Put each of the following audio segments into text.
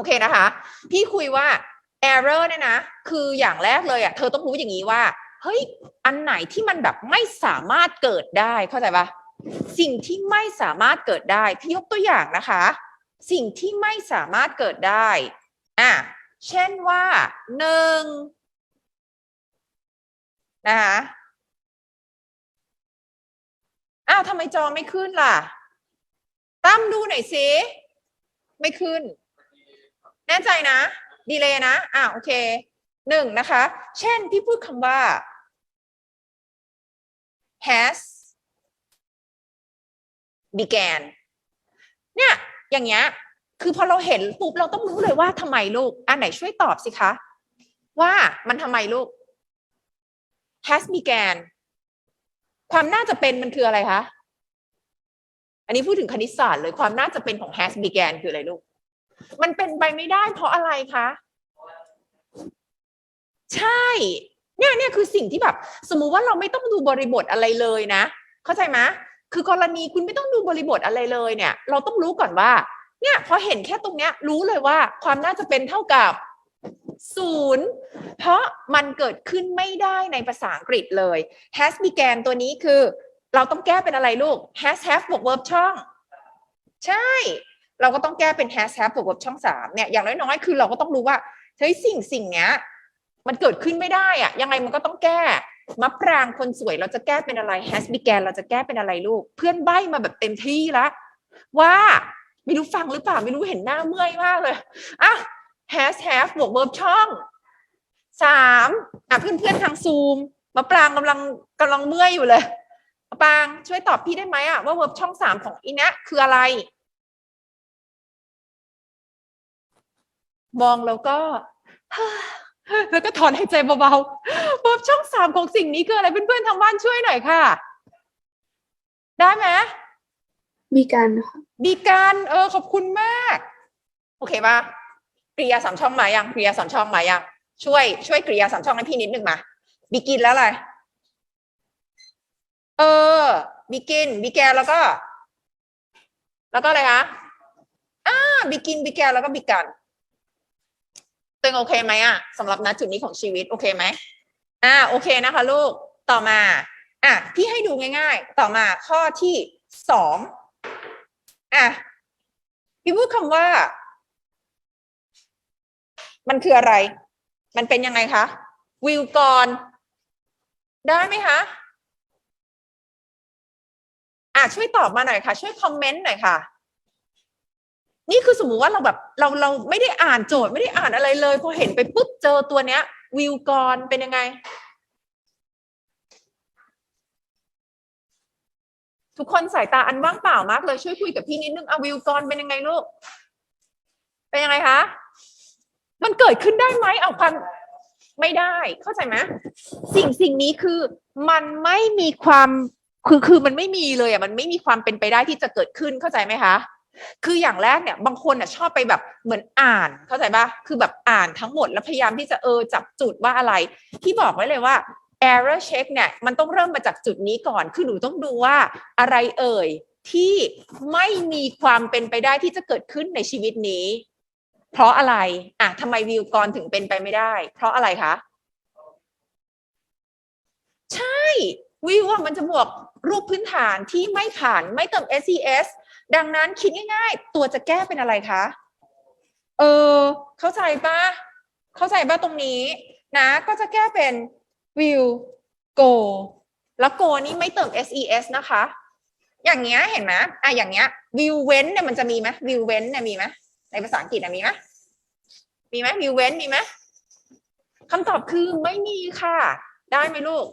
อเคนะคะ พี่คุยว่า error เนี่ยนะ คืออย่างแรกเลยอะ เธอต้องรู้อย่างนี้ว่า เฮ้ย อันไหนที่มันแบบไม่สามารถเกิดได้ เข้าใจปะสิ่งที่ไม่สามารถเกิดได้ พี่ยกตัวอย่างนะคะ สิ่งที่ไม่สามารถเกิดได้ อะ เช่นว่าหนึ่งนะคะอ้าวทำไมจอไม่ขึ้นล่ะ ตั้มดูหน่อยสิ ไม่ขึ้น แน่ใจนะ ดีเลยนะ อ่าโอเคหนึ่งนะคะ เช่นพี่พูดคำว่า has began เนี่ยอย่างเงี้ยคือพอเราเห็นปุ๊บเราต้องรู้เลยว่าทำไมลูก อันไหนช่วยตอบสิคะ ว่ามันทำไมลูก has began ความน่าจะเป็นมันคืออะไรคะ อันนี้พูดถึงคณิตศาสตร์เลยความน่าจะเป็นของ has began คืออะไรลูก มันเป็นไปไม่ได้เพราะอะไรคะ ใช่ เนี่ยเนี่ยคือสิ่งที่แบบ สมมุติว่าเราไม่ต้องดูบริบทอะไรเลยนะ เข้าใจไหมคือกรณีคุณไม่ต้องดูบริบทอะไรเลยเนี่ย เราต้องรู้ก่อนว่า เนี่ย พอเห็นแค่ตรงเนี้ย รู้เลยว่าความน่าจะเป็นเท่ากับศูนย์เพราะมันเกิดขึ้นไม่ได้ในภาษาอังกฤษเลย has began ตัวนี้คือ เราต้องแก้เป็นอะไรลูก has have บวก verb ช่อง ใช่ เราก็ต้องแก้เป็น has have บวก verb ช่องสามเนี่ยอย่างน้อยๆ คือเราก็ต้องรู้ว่าเฮ้ยสิ่งสิ่งเนี้ยมันเกิดขึ้นไม่ได้อะยังไงมันก็ต้องแก้มะปรางคนสวยเราจะแก้เป็นอะไร has began เราจะแก้เป็นอะไรลูก เพื่อนใบ้มาแบบเต็มที่แล้วว่าไม่รู้ฟังหรือเปล่าไม่รู้เห็นหน้าเมื่อยมากเลยอะ has have บวก verb ช่องสามอะเพื่อนๆทางซูมมะปรางกำลังกำลังเมื่อยอยู่เลยมะปรางช่วยตอบพี่ได้ไหมอะว่า verb ช่องสามของอีเนี้ยคืออะไร มองแล้วก็แล้วก็ถอนหายใจเบาๆ verb ช่องสามของสิ่งนี้คืออะไรเพื่อนๆทางบ้านช่วยหน่อยค่ะ ได้ไหมมีการค่ะมีการเออขอบคุณมาก โอเคป่ะกริยาสามช่องมายังกริยาสามช่องมายังช่วยช่วยกริยาสามช่องให้พี่นิดหนึ่งมาบิกินแล้วอะไรเออบิกินบิแกนแล้วก็ แล้วก็อะไรคะอ่าบิกินบิแกนแล้วก็บิกัน ตัวเองโอเคไหมอะสำหรับณจุดนี้ของชีวิตโอเคไหมอ่าโอเคนะคะ ลูกต่อมาอะพี่ให้ดูง่าย ๆ ต่อมาข้อที่สองอะพี่พูดคำว่า มันคืออะไร มันเป็นยังไงคะวิวก่อนได้ไหมคะอะช่วยตอบมาหน่อยค่ะ ช่วยคอมเมนต์หน่อยค่ะ นี่คือสมมุติว่าเราแบบเราเราไม่ได้อ่านโจทย์ไม่ได้อ่านอะไรเลยพอเห็นไปปุ๊บเจอตัวเนี้ย วิวก่อนเป็นยังไง ทุกคนสายตาอันว่างเปล่ามากเลยช่วยคุยกับพี่นิดนึงเอาวิวก่อนเป็นยังไงลูก เป็นยังไงคะมันเกิดขึ้นได้ไหมเอาความไม่ได้เข้าใจไหมสิ่งสิ่งนี้คือมันไม่มีความคือคือมันไม่มีเลยอะมันไม่มีความเป็นไปได้ที่จะเกิดขึ้นเข้าใจไหมคะ คืออย่างแรกเนี่ยบางคนอะชอบไปแบบเหมือนอ่านเข้าใจปะคือแบบอ่านทั้งหมดแล้วพยายามที่จะเออจับจุดว่าอะไร ที่บอกไว้เลยว่า error check เนี่ยมันต้องเริ่มมาจากจุดนี้ก่อน คือหนูต้องดูว่าอะไรเอ่ยที่ไม่มีความเป็นไปได้ที่จะเกิดขึ้นในชีวิตนี้ เพราะอะไรอะทำไมวิวกรถึงเป็นไปไม่ได้ เพราะอะไรคะใช่วิวว่ามันจะบวกรูปพื้นฐานที่ไม่ผ่านไม่เติม SES ดังนั้นคิดง่ายๆ ตัวจะแก้เป็นอะไรคะ เออ เข้าใจปะเข้าใจปะตรงนี้ นะ ก็จะแก้เป็น will go แล้ว go นี้ไม่เติม ses นะคะ อย่างเงี้ยเห็นไหมอะอย่างเงี้ย will เว้นเนี่ยมันจะมีไหม will เว้นเนี่ยมีไหมในภาษาอังกฤษอะมีไหมมีไหม will เว้นมีไหมคำตอบคือไม่มีค่ะ ได้ไหมลูก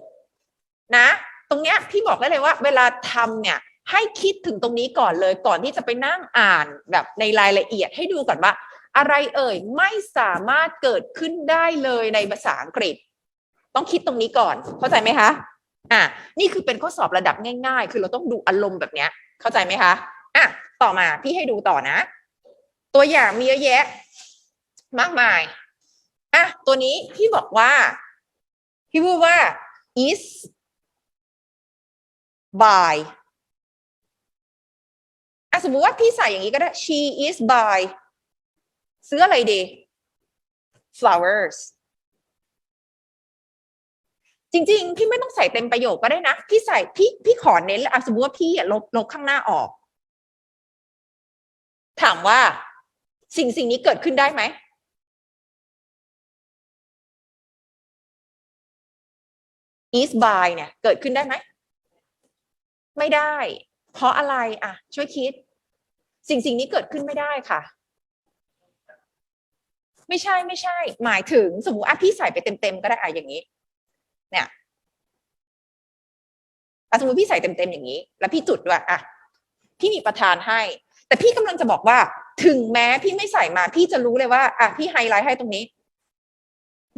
นะ ตรงเนี้ยพี่บอกได้เลยว่า เวลาทำเนี่ย ให้คิดถึงตรงนี้ก่อนเลยก่อนที่จะไปนั่งอ่านแบบในรายละเอียดให้ดูก่อนว่า อะไรเอ่ยไม่สามารถเกิดขึ้นได้เลยในภาษาอังกฤษ ต้องคิดตรงนี้ก่อน เข้าใจไหมคะอะนี่คือเป็นข้อสอบระดับง่าย ๆ คือเราต้องดูอารมณ์แบบเนี้ย เข้าใจไหมคะอะต่อมาพี่ให้ดูต่อนะ ตัวอย่างมีเยอะแยะ มากมายอะตัวนี้พี่บอกว่า พี่พูดว่า is by สมมติว่าพี่ใส่อย่างนี้ก็ได้ she is by ซื้ออะไรดี flowers จริงๆ พี่ไม่ต้องใส่เต็มประโยคก็ได้นะ พี่ใส่พี่พี่ขอเน้นเลยอะสมมติว่าพี่ลบลบข้างหน้าออก ถามว่าสิ่งสิ่งนี้เกิดขึ้นได้ไหม is by เนี่ย เกิดขึ้นได้ไหม ไม่ได้ เพราะอะไรอะ ช่วยคิด สิ่งสิ่งนี้เกิดขึ้นไม่ได้ค่ะ ไม่ใช่ไม่ใช่ หมายถึงสมมติอะพี่ใส่ไปเต็มๆก็ได้อะอย่างนี้ เนี่ยอะสมมติพี่ใส่เต็มๆอย่างนี้ แล้วพี่จุดด้วยอะพี่มีประธานให้ แต่พี่กำลังจะบอกว่า ถึงแม้พี่ไม่ใส่มา พี่จะรู้เลยว่าอะพี่ไฮไลท์ให้ตรงนี้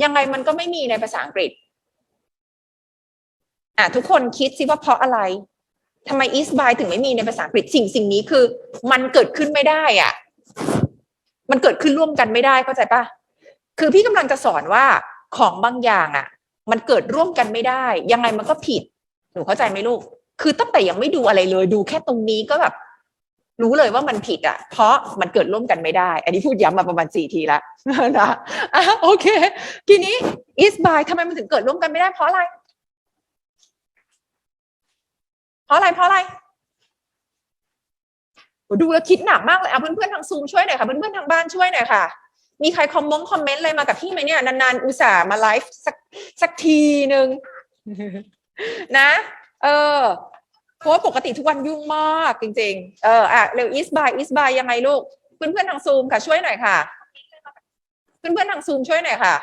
ยังไงมันก็ไม่มีในภาษาอังกฤษอะทุกคนคิดสิว่าเพราะอะไร ทำไม is by ถึงไม่มีในภาษาอังกฤษสิ่งสิ่งนี้คือ มันเกิดขึ้นไม่ได้อะ มันเกิดขึ้นร่วมกันไม่ได้เข้าใจปะคือพี่กำลังจะสอนว่าของบางอย่างอะ มันเกิดร่วมกันไม่ได้ ยังไงมันก็ผิด หนูเข้าใจไหมลูก คือตั้งแต่ยังไม่ดูอะไรเลย ดูแค่ตรงนี้ก็แบบ รู้เลยว่ามันผิดอะ เพราะมันเกิดร่วมกันไม่ได้ อันนี้พูดย้ำมาประมาณสี่ทีแล้วนะอะโอเค ทีนี้ is by ทำไมมันถึงเกิดร่วมกันไม่ได้เพราะอะไร เพราะอะไรเพราะอะไรดูแล้วคิดหนักมากเลยเอาเพื่อนๆทางซูมช่วยหน่อยค่ะเพื่อนๆทางบ้านช่วยหน่อยค่ะ มีใครคอมมงคอมเมนต์อะไรมากับพี่ไหมเนี่ยนานๆอุตส่าห์มาไลฟ์สักสักทีหนึ่งนะ เออเพราะว่าปกติทุกวันยุ่งมากจริง ๆ เอออะเร็ว is by is by ยังไงลูก เพื่อนๆทางซูมค่ะช่วยหน่อยค่ะ เพื่อนๆทางซูมช่วยหน่อยค่ะ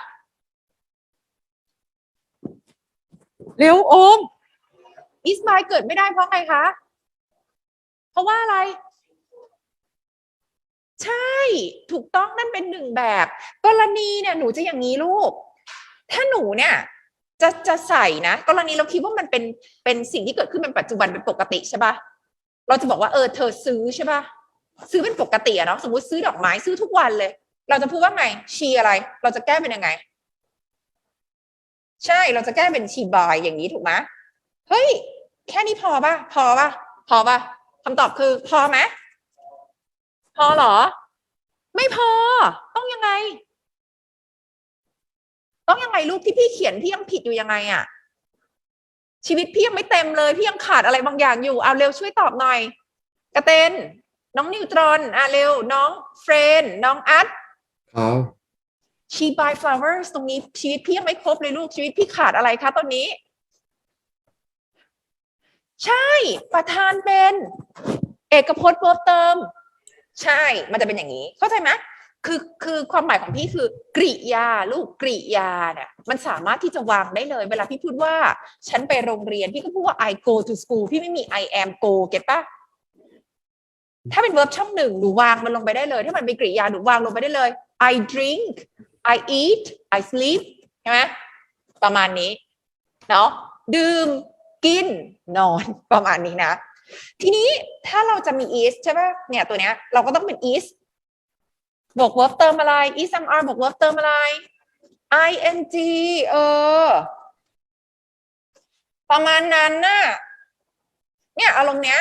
เร็วโอม is by เกิดไม่ได้เพราะไงคะ เพราะว่าอะไร ใช่ ถูกต้องนั่นเป็นหนึ่งแบบ กรณีเนี่ยหนูจะอย่างนี้ลูก ถ้าหนูเนี่ยจะจะใส่นะ กรณีเราคิดว่ามันเป็นเป็นสิ่งที่เกิดขึ้นเป็นปัจจุบันเป็นปกติใช่ปะเราจะบอกว่าเออเธอซื้อใช่ปะซื้อเป็นปกติอะเนาะสมมติซื้อดอกไม้ซื้อทุกวันเลย เราจะพูดว่าไงชีอะไร เราจะแก้เป็นยังไง ใช่เราจะแก้เป็นชีบายอย่างนี้ถูกไหมเฮ้ย แค่นี้พอปะพอปะพอปะคำตอบคือ พอไหมพอเหรอ ไม่พอ ต้องยังไง ต้องยังไงลูกที่พี่เขียนพี่ยังผิดอยู่ยังไงอะชีวิตพี่ยังไม่เต็มเลย พี่ยังขาดอะไรบางอย่างอยู่เอาเร็วช่วยตอบหน่อย กระเตนน้องนิวตรอนอะเร็ว น้องเฟรนน้องอัดครับ she buy flowers ตรงนี้ชีวิตพี่ยังไม่ครบเลยลูกชีวิตพี่ขาดอะไรคะตอนนี้ ใช่ ประธานเป็น เอกพจน์เวิร์บเติม ใช่ มันจะเป็นอย่างนี้ เข้าใจไหมคือคือความหมายของพี่คือกริยาลูกกริยาเนี่ยมันสามารถที่จะวางได้เลย เวลาพี่พูดว่า ฉันไปโรงเรียน พี่ก็พูดว่า I go to school พี่ไม่มี I am go เก็ตปะถ้าเป็นเวิร์บช่องหนึ่งหนูวางมันลงไปได้เลย ถ้ามันเป็นกริยาหนูวางลงไปได้เลย I drink I eat I sleep ใช่ไหมประมาณนี้ เนาะดื่ม กินนอนประมาณนี้นะ ทีนี้ถ้าเราจะมี is ใช่ป่ะเนี่ยตัวเนี้ยเราก็ต้องเป็น is บวก verb เติมอะไร is mr บวก verb เติมอะไร ing เออ ประมาณนั้นน่ะเนี่ยอารมณ์เนี้ย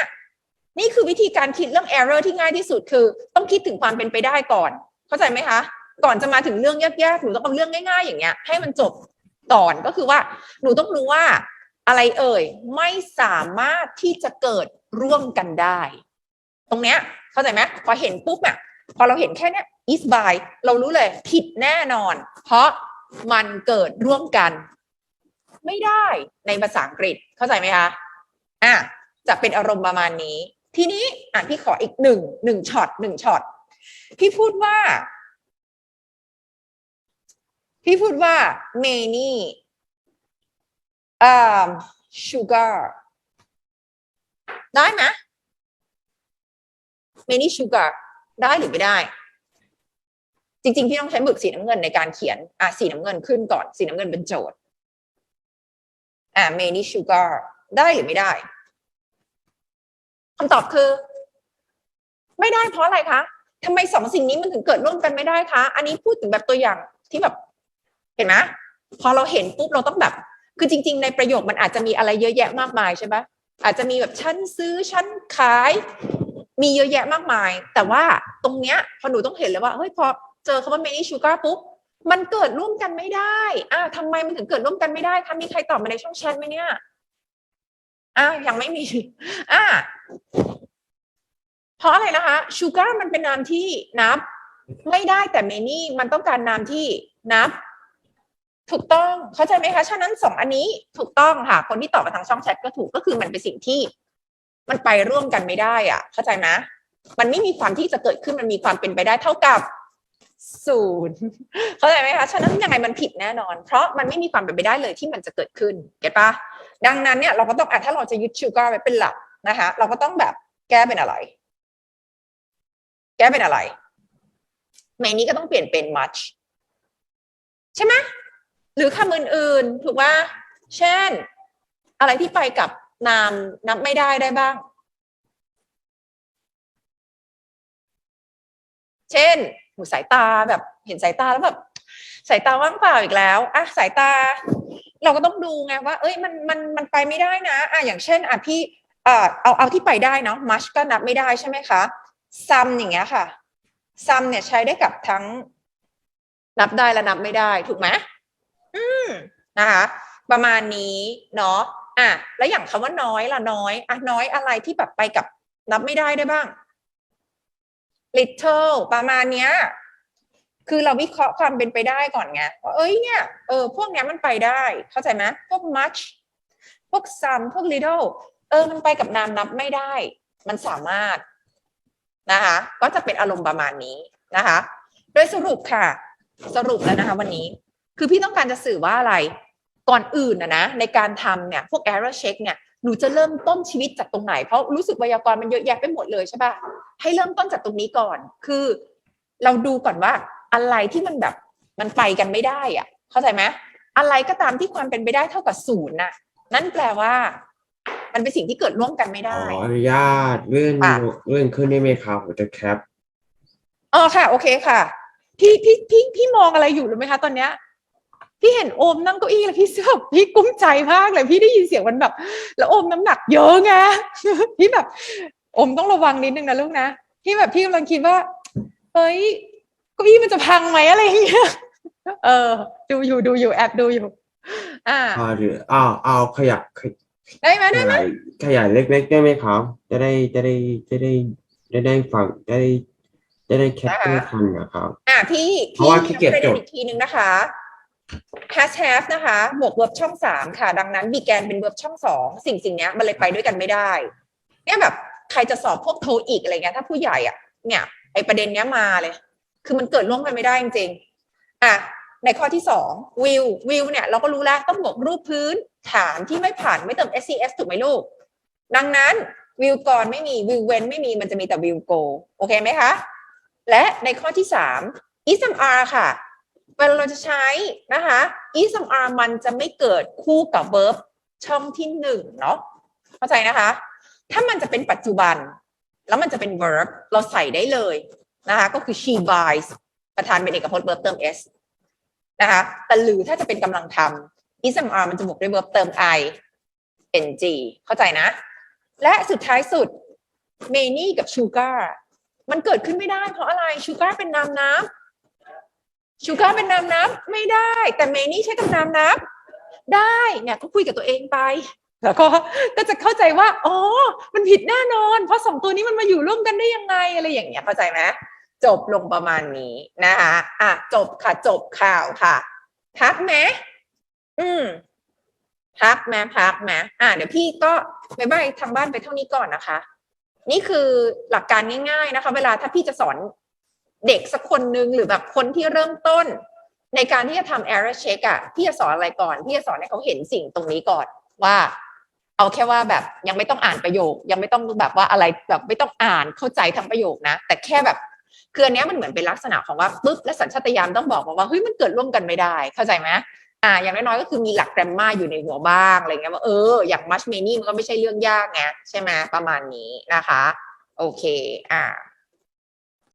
นี่คือวิธีการคิดเรื่อง error ที่ง่ายที่สุดคือ ต้องคิดถึงความเป็นไปได้ก่อน เข้าใจไหมคะ ก่อนจะมาถึงเรื่องยากๆหนูต้องเอาเรื่องง่าย ๆ อย่างเงี้ย ให้มันจบก่อนก็คือว่า หนูต้องรู้ว่า อะไรเอ่ย ไม่สามารถที่จะเกิดร่วมกันได้ ตรงเนี้ยเข้าใจไหมพอเห็นปุ๊บเนี่ยพอเราเห็นแค่เนี้ย is by เรารู้เลย ผิดแน่นอน เพราะมันเกิดร่วมกัน ไม่ได้ในภาษาอังกฤษเข้าใจไหมคะอะจะเป็นอารมณ์ประมาณนี้ ทีนี้อะพี่ขออีกหนึ่งหนึ่งช็อตหนึ่งช็อตพี่พูดว่า พี่พูดว่า many um sugar ได้ไหม many sugar ได้หรือไม่ได้ จริง ๆ พี่ต้องใช้หมึกสีน้ำเงินในการเขียน อะสีน้ำเงินขึ้นก่อน สีน้ำเงินเป็นโจทย์ อะ many sugar ได้หรือไม่ได้คำตอบคือ ไม่ได้เพราะอะไรคะทำไมสองสิ่งนี้มันถึงเกิดร่วมกันไม่ได้คะ อันนี้พูดถึงแบบตัวอย่างที่แบบ เห็นไหมพอเราเห็นปุ๊บเราต้องแบบ คือจริง ๆ ในประโยคมันอาจจะมีอะไรเยอะแยะมากมายใช่ปะอาจจะมีแบบฉันซื้อฉันขาย มีเยอะแยะมากมาย แต่ว่าตรงเนี้ยพอหนูต้องเห็นเลยว่าเฮ้ยพอเจอคำว่า many sugar ปุ๊บมันเกิดร่วมกันไม่ได้อ่าทำไมมันถึงเกิดร่วมกันไม่ได้คะมีใครตอบมาในช่องแชทไหมเนี่ยอ่ายังไม่มีอ่าเพราะอะไรนะคะชูการ์มันเป็นนามที่นับ ไม่ได้แต่เมนี่มันต้องการนามที่นับ ถูกต้องเข้าใจไหมคะฉะนั้นสองอันนี้ถูกต้องค่ะ คนที่ตอบมาทางช่องแชทก็ถูกก็คือมันเป็นสิ่งที่ มันไปร่วมกันไม่ได้อะ เข้าใจไหมมันไม่มีความที่จะเกิดขึ้นมันมีความเป็นไปได้เท่ากับศูนย์เข้าใจไหมคะฉะนั้นยังไงมันผิดแน่นอน เพราะมันไม่มีความเป็นไปได้เลยที่มันจะเกิดขึ้นเก็ตปะดังนั้นเนี่ยเราก็ต้องอะถ้าเราจะยึดชูการ์ไว้เป็นหลักนะคะเราก็ต้องแบบแก้เป็นอะไร แก้เป็นอะไรในนี้ก็ต้องเปลี่ยนเป็น much ใช่ไหม หรือคำอื่นๆ ถูกว่าเช่น อะไรที่ไปกับนามนับไม่ได้ได้บ้าง เช่นหูสายตาแบบเห็นสายตาแล้วแบบสายตาว่างเปล่าอีกแล้วอะสายตา เราก็ต้องดูไงว่า เอ้ยมันมันมันไปไม่ได้นะอะอย่างเช่นอะพี่เอ่อเอาเอาที่ไปได้เนาะมัชก็นับไม่ได้ใช่ไหมคะซัมอย่างเงี้ยค่ะซัมเนี่ยใช้ได้กับทั้งนับได้และนับไม่ได้ถูกไหม นะคะประมาณนี้เนาะอะแล้วอย่างคำว่าน้อยล่ะน้อยอะน้อยอะไรที่แบบไปกับนับไม่ได้ได้บ้าง little ประมาณเนี้ย คือเราวิเคราะห์ความเป็นไปได้ก่อนไงว่าเอ้ยเนี่ยเออพวกเนี้ยมันไปได้ เข้าใจไหมพวก much พวก some พวก little เออมันไปกับนามนับไม่ได้ มันสามารถนะคะ ก็จะเป็นอารมณ์ประมาณนี้นะคะ โดยสรุปค่ะ สรุปแล้วนะคะ วันนี้ คือพี่ต้องการจะสื่อว่าอะไร ก่อนอื่นนะนะในการทำเนี่ยพวก error check เนี่ยหนูจะเริ่มต้นชีวิตจากตรงไหน เพราะรู้สึกไวยากรณ์มันเยอะแยะไปหมดเลยใช่ปะให้เริ่มต้นจากตรงนี้ก่อน คือ เราดูก่อนว่าอะไรที่มันแบบมันไปกันไม่ได้อะเข้าใจไหมอะไรก็ตามที่ความเป็นไปได้เท่ากับศูนย์น่ะ นั่นแปลว่า มันเป็นสิ่งที่เกิดร่วมกันไม่ขอได้อนุญาตเลื่อนค่ะ เลื่อนขึ้นได้ไหมครับผมจะแคปอ๋อค่ะ โอเคค่ะ พี่พี่พี่พี่มองอะไรอยู่รู้ไหมคะตอนเนี้ย พี่เห็นโอมนั่งเก้าอี้แล้วพี่เสือกพี่กุ้มใจมากเลย พี่ได้ยินเสียงมันแบบ แล้วโอมน้ำหนักเยอะไงพี่แบบ โอมต้องระวังนิดนึงนะลูกนะพี่แบบพี่กำลังคิดว่าเฮ้ยเก้าอี้มันจะพังไหมอะไรอย่างเงี้ยเออ ดูอยู่ดูอยู่แอบดูอยู่ อ่าอ่าหรืออ้าวเอาขยับขยได้ไหมได้ไหมขยายขยายเล็กๆได้ไหมครับ จะได้จะได้จะได้จะได้ฟังจะได้จะได้แคปได้ทันนะครับ อ่าพี่เพราะว่าขี้เกียจประเด็นจดอีกทีนึงนะคะ has have นะคะบวก verb ช่องสามค่ะ ดังนั้น began เป็น verb ช่องสองสิ่งสิ่งเนี้ยมันเลยไปด้วยกันไม่ได้ เนี่ยแบบใครจะสอบพวกโทอีกอะไรเงี้ยถ้าผู้ใหญ่อะเนี่ยไอประเด็นเนี้ยมาเลย คือมันเกิดร่วมกันไม่ได้จริงๆอะในข้อที่สอง will will เนี่ยเราก็รู้แล้วต้องบวกรูปพื้นฐานที่ไม่ผ่านไม่เติม scs ถูกไหมลูก ดังนั้น will ก่อนไม่มี will when ไม่มีมันจะมีแต่ will go โอเคไหมคะ และในข้อที่สาม ismr ค่ะ เวลาเราจะใช้นะคะ ismr มันจะไม่เกิดคู่กับ verb ช่องที่หนึ่งเนาะเข้าใจนะคะ ถ้ามันจะเป็นปัจจุบัน แล้วมันจะเป็น verb เราใส่ได้เลยนะคะ ก็คือ she buys ประธานเป็นเอกพจน์ verb เติม s นะคะแต่หรือถ้าจะเป็นกำลังทำ ismr มันจะบวกด้วย verb เติม i ng เข้าใจนะ และสุดท้ายสุด many กับ sugar มันเกิดขึ้นไม่ได้เพราะอะไร sugar เป็นนามน้ำ sugar เป็นนามน้ำไม่ได้ แต่ many ใช้กับนามน้ำได้เนี่ยก็คุยกับตัวเองไป แล้วก็ก็จะเข้าใจว่าอ๋อมันผิดแน่นอน เพราะสองตัวนี้มันมาอยู่ร่วมกันได้ยังไงอะไรอย่างเงี้ยเข้าใจไหมจบลงประมาณนี้นะคะอะจบค่ะจบข่าวค่ะ พักไหมอืมพักไหมพักไหมอะเดี๋ยวพี่ก็บายบายทางบ้านไปเท่านี้ก่อนนะคะ นี่คือหลักการง่าย ๆนะคะ เวลาถ้าพี่จะสอน เด็กสักคนหนึ่งหรือแบบคนที่เริ่มต้น ในการที่จะทำ error check อะพี่จะสอนอะไรก่อนพี่จะสอนให้เขาเห็นสิ่งตรงนี้ก่อนว่า เอาแค่ว่าแบบยังไม่ต้องอ่านประโยค ยังไม่ต้องแบบว่าอะไรแบบไม่ต้องอ่านเข้าใจทั้งประโยคนะ แต่แค่แบบคืออันนี้มันเหมือนเป็นลักษณะของว่าปุ๊บและสัญชาตญาณต้องบอกว่าเฮ้ยมันเกิดร่วมกันไม่ได้ เข้าใจไหมอ่า อย่างน้อยๆก็คือมีหลักแกรมมาอยู่ในหัวบ้างอะไรเงี้ยว่าเอออย่าง much many มันก็ไม่ใช่เรื่องยากไงใช่ไหมประมาณนี้นะคะ โอเค อ่า